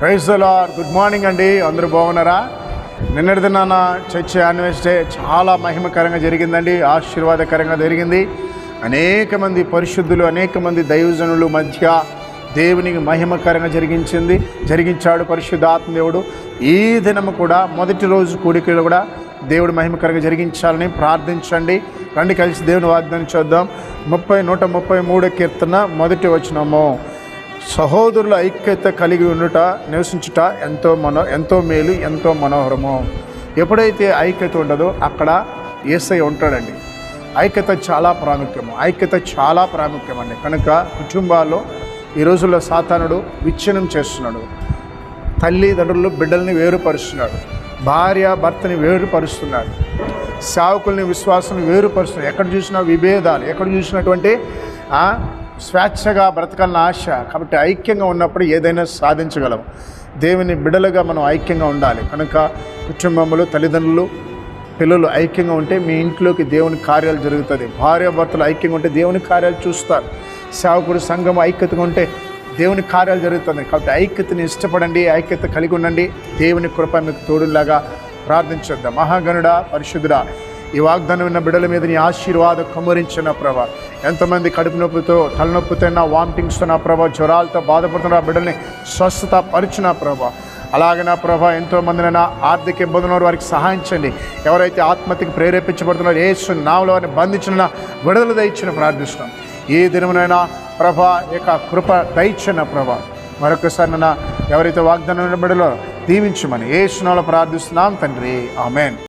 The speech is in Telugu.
ప్రైజ్ లార్ గుడ్ మార్నింగ్ అండి. అందరూ బాగున్నారా? నిన్నటి దినాన చర్చ్ డే చాలా మహిమకరంగా జరిగిందండి. ఆశీర్వాదకరంగా జరిగింది. అనేక మంది పరిశుద్ధులు అనేక మంది దైవజనులు మధ్య దేవునికి మహిమకరంగా జరిగించింది. జరిగించాడు పరిశుద్ధ ఆత్మదేవుడు. ఈ దినము కూడా మొదటి రోజు కూడికలు కూడా దేవుడు మహిమకరంగా జరిగించాలని ప్రార్థించండి. రండి కలిసి దేవుని వాగ్దానం చూద్దాం. ముప్పై నూట ముప్పై మూడో కీర్తన మొదటి వచ్చినము సహోదరుల ఐక్యత కలిగి ఉండుట నివసించుట ఎంతో మనో ఎంతో మేలు ఎంతో మనోహరము. ఎప్పుడైతే ఐక్యత ఉండదో అక్కడ ఏసై ఉంటాడండి. ఐక్యత చాలా ప్రాముఖ్యము. ఐక్యత చాలా ప్రాముఖ్యం అండి కనుక కుటుంబాల్లో ఈ రోజుల్లో సాతానుడు విచ్ఛిన్నం చేస్తున్నాడు. తల్లిదండ్రులు బిడ్డల్ని వేరుపరుస్తున్నాడు భార్య భర్తని వేరుపరుస్తున్నాడు సేవకుల్ని విశ్వాసాన్ని వేరుపరుస్తున్నాడు ఎక్కడ చూసినా విభేదాలు ఎక్కడ చూసినటువంటి ఆ, స్వేచ్ఛగా బ్రతకాలన్న ఆశ కాబట్టి ఐక్యంగా ఉన్నప్పుడు ఏదైనా సాధించగలం. దేవుని బిడలుగా మనం ఐక్యంగా ఉండాలి. కనుక కుటుంబంలో తల్లిదండ్రులు పిల్లలు ఐక్యంగా ఉంటే మీ ఇంట్లోకి దేవుని కార్యాలు జరుగుతుంది భార్య భర్తలు ఐక్యంగా ఉంటే దేవుని కార్యాలు చూస్తారు. సేవకుడు సంఘం ఐక్యతగా ఉంటే దేవుని కార్యాలు జరుగుతుంది కాబట్టి ఐక్యతని ఇష్టపడండి ఐక్యత కలిగి ఉండండి. దేవుని కృప మీకు తోడులాగా ప్రార్థించొద్దాం. మహాగణుడా పరిశుద్ధుడా ఈ వాగ్దానం ఉన్న బిడ్డల మీద నీ ఆశీర్వాదం కుమరించిన ప్రభా. ఎంతమంది కడుపు నొప్పితో తలనొప్పితో నా వామిటింగ్స్తో నా ప్రభా జ్వరాలతో బాధపడుతున్న బిడ్డల్ని స్వస్థత పరిచిన ప్రభా. అలాగే నా ప్రభా ఎంతో మందినైనా ఆర్థిక ఇబ్బందులు ఉన్న వారికి సహాయించండి ఎవరైతే ఆత్మహత్యకు ప్రేరేపించబడుతున్నారో ఏసు నావలో వారిని బంధించిన విడుదల దయచిన ప్రార్థిస్తున్నాం. ఏ దినమునైనా ప్రభా యొక్క కృప దయచిన ప్రభా. మరొకసారి నన్న ఎవరైతే వాగ్దానం బిడ్డలో దీవించమని ఏ సునాలో ప్రార్థిస్తున్నాం తండ్రి. ఆమెన్.